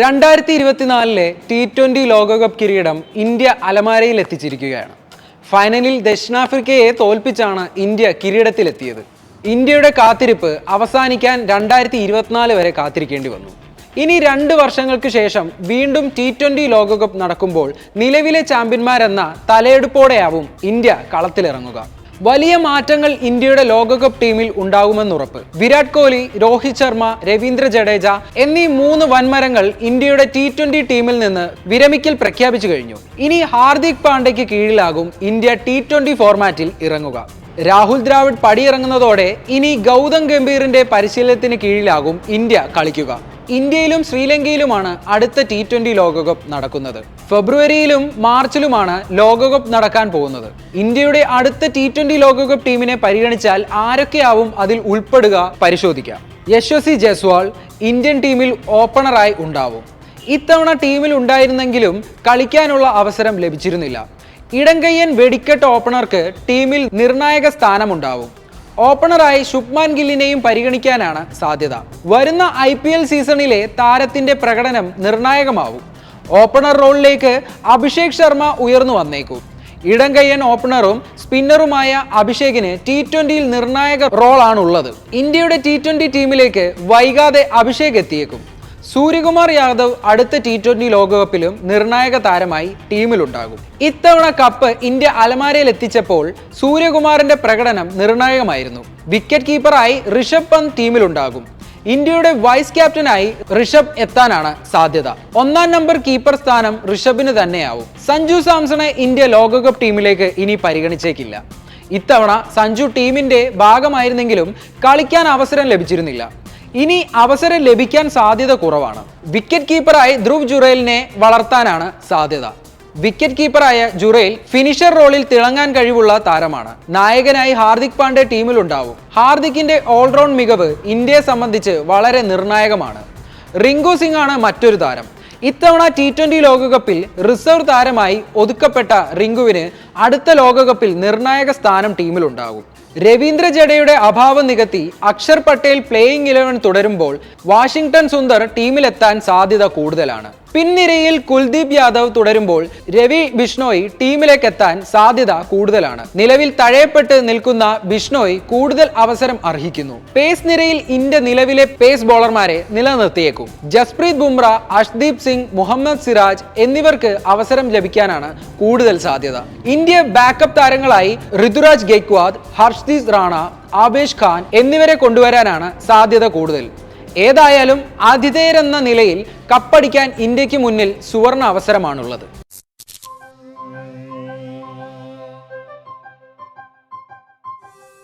രണ്ടായിരത്തി ഇരുപത്തിനാലിലെ T twenty ലോകകപ്പ് കിരീടം ഇന്ത്യ അലമാരയിൽ എത്തിച്ചിരിക്കുകയാണ്. ഫൈനലിൽ ദക്ഷിണാഫ്രിക്കയെ തോൽപ്പിച്ചാണ് ഇന്ത്യ കിരീടത്തിലെത്തിയത്. ഇന്ത്യയുടെ കാത്തിരിപ്പ് അവസാനിക്കാൻ രണ്ടായിരത്തി ഇരുപത്തിനാല് വരെ കാത്തിരിക്കേണ്ടി വന്നു. ഇനി രണ്ട് വർഷങ്ങൾക്ക് ശേഷം വീണ്ടും ടി ട്വന്റി ലോകകപ്പ് നടക്കുമ്പോൾ നിലവിലെ ചാമ്പ്യന്മാരെന്ന തലയെടുപ്പോടെയാവും ഇന്ത്യ കളത്തിലിറങ്ങുക. വലിയ മാറ്റങ്ങൾ ഇന്ത്യയുടെ ലോകകപ്പ് ടീമിൽ ഉണ്ടാകുമെന്നുറപ്പ് വിരാട് കോഹ്ലി രോഹിത് ശർമ്മ രവീന്ദ്ര ജഡേജ എന്നീ മൂന്ന് വൻമരങ്ങൾ ഇന്ത്യയുടെ ടി ട്വന്റി ടീമിൽ നിന്ന് വിരമിക്കൽ പ്രഖ്യാപിച്ചു കഴിഞ്ഞു. ഇനി ഹാർദിക് പാണ്ഡ്യയ്ക്ക് കീഴിലാകും ഇന്ത്യ ടി ട്വന്റി ഫോർമാറ്റിൽ ഇറങ്ങുക. രാഹുൽ ദ്രാവിഡ് പടിയിറങ്ങുന്നതോടെ ഇനി ഗൗതം ഗംഭീറിന്റെ പരിശീലനത്തിന് കീഴിലാകും ഇന്ത്യ കളിക്കുക. ഇന്ത്യയിലും ശ്രീലങ്കയിലുമാണ് അടുത്ത ടി ട്വന്റി ലോകകപ്പ് നടക്കുന്നത്. ഫെബ്രുവരിയിലും മാർച്ചിലുമാണ് ലോകകപ്പ് നടക്കാൻ പോകുന്നത്. ഇന്ത്യയുടെ അടുത്ത ടി ട്വന്റി ലോകകപ്പ് ടീമിനെ പരിഗണിച്ചാൽ ആരൊക്കെയാവും അതിൽ ഉൾപ്പെടുക പരിശോധിക്കാം. യശ്വസി ജയ്സ്വാൾ ഇന്ത്യൻ ടീമിൽ ഓപ്പണറായി ഉണ്ടാവും. ഇത്തവണ ടീമിൽ ഉണ്ടായിരുന്നെങ്കിലും കളിക്കാനുള്ള അവസരം ലഭിച്ചിരുന്നില്ല. ഇടങ്കയ്യൻ വെടിക്കെട്ട് ഓപ്പണർക്ക് ടീമിൽ നിർണായക സ്ഥാനമുണ്ടാവും. ഓപ്പണറായി ശുഭ്മാൻ ഗില്ലിനെയും പരിഗണിക്കാനാണ് സാധ്യത. വരുന്ന ഐ പി എൽ സീസണിലെ താരത്തിന്റെ പ്രകടനം നിർണായകമാവും. ഓപ്പണർ റോളിലേക്ക് അഭിഷേക് ശർമ്മ ഉയർന്നു വന്നേക്കും. ഇടങ്കയ്യൻ ഓപ്പണറും സ്പിന്നറുമായ അഭിഷേകിന് ടി ട്വന്റിയിൽ നിർണായക റോളാണുള്ളത്. ഇന്ത്യയുടെ ടി ട്വന്റി ടീമിലേക്ക് വൈകാതെ അഭിഷേക് എത്തിയേക്കും. സൂര്യകുമാർ യാദവ് അടുത്ത ടി ട്വന്റി ലോകകപ്പിലും നിർണായക താരമായി ടീമിലുണ്ടാകും. ഇത്തവണ കപ്പ് ഇന്ത്യ അലമാരയിൽ എത്തിച്ചപ്പോൾ സൂര്യകുമാറിന്റെ പ്രകടനം നിർണായകമായിരുന്നു. വിക്കറ്റ് കീപ്പറായി ഋഷഭ് പന്ത് ടീമിലുണ്ടാകും. ഇന്ത്യയുടെ വൈസ് ക്യാപ്റ്റനായി ഋഷഭ് എത്താനാണ് സാധ്യത. ഒന്നാം നമ്പർ കീപ്പർ സ്ഥാനം ഋഷഭിന് തന്നെയാവും. സഞ്ജു സാംസണെ ഇന്ത്യ ലോകകപ്പ് ടീമിലേക്ക് ഇനി പരിഗണിച്ചേക്കില്ല. ഇത്തവണ സഞ്ജു ടീമിന്റെ ഭാഗമായിരുന്നെങ്കിലും കളിക്കാൻ അവസരം ലഭിച്ചിരുന്നില്ല. ഇനി അവസരം ലഭിക്കാൻ സാധ്യത കുറവാണ്. വിക്കറ്റ് കീപ്പറായി ധ്രുവ് ജുറേലിനെ വളർത്താനാണ് സാധ്യത. വിക്കറ്റ് കീപ്പറായ ജുറേൽ ഫിനിഷർ റോളിൽ തിളങ്ങാൻ കഴിവുള്ള താരമാണ്. നായകനായി ഹാർദിക് പാണ്ഡെ ടീമിലുണ്ടാവും ഹാർദിക്കിന്റെ ഓൾറൗണ്ട് മികവ് ഇന്ത്യയെ സംബന്ധിച്ച് വളരെ നിർണായകമാണ്. റിങ്കു സിംഗ് ആണ് മറ്റൊരു താരം. ഇത്തവണ ടി ട്വന്റി ലോകകപ്പിൽ റിസർവ് താരമായി ഒതുക്കപ്പെട്ട റിങ്കുവിന് അടുത്ത ലോകകപ്പിൽ നിർണായക സ്ഥാനം ടീമിലുണ്ടാകും രവീന്ദ്ര ജഡയുടെ അഭാവം നികത്തി അക്ഷർ പട്ടേൽ പ്ലേയിങ് ഇലവൻ തുടരുമ്പോൾ വാഷിംഗ്ടൺ സുന്ദർ ടീമിലെത്താൻ സാധ്യത കൂടുതലാണ്. പിൻനിരയിൽ കുൽദീപ് യാദവ് തുടരുമ്പോൾ രവി ബിഷ്ണോയ് ടീമിലേക്ക് എത്താൻ സാധ്യത കൂടുതലാണ്. നിലവിൽ തഴയപ്പെട്ട് നിൽക്കുന്ന ബിഷ്ണോയ് കൂടുതൽ അവസരം അർഹിക്കുന്നു. പേസ് നിരയിൽ ഇന്ത്യ നിലവിലെ പേസ് ബോളർമാരെ നിലനിർത്തിയേക്കും. ജസ്പ്രീത് ബുംറ അഷ്ദീപ് സിംഗ് മുഹമ്മദ് സിറാജ് എന്നിവർക്ക് അവസരം ലഭിക്കാനാണ് കൂടുതൽ സാധ്യത. ഇന്ത്യ ബാക്കപ്പ് താരങ്ങളായി ഋതുരാജ് ഗെയ്ക്വാദ് ഹർഷ്ദീപ് റാണ ആബേഷ് ഖാൻ എന്നിവരെ കൊണ്ടുവരാനാണ് സാധ്യത കൂടുതൽ. ഏതായാലും ആതിഥേയരെന്ന നിലയിൽ കപ്പടിക്കാൻ ഇന്ത്യയ്ക്ക് മുന്നിൽ സുവർണ അവസരമാണുള്ളത്.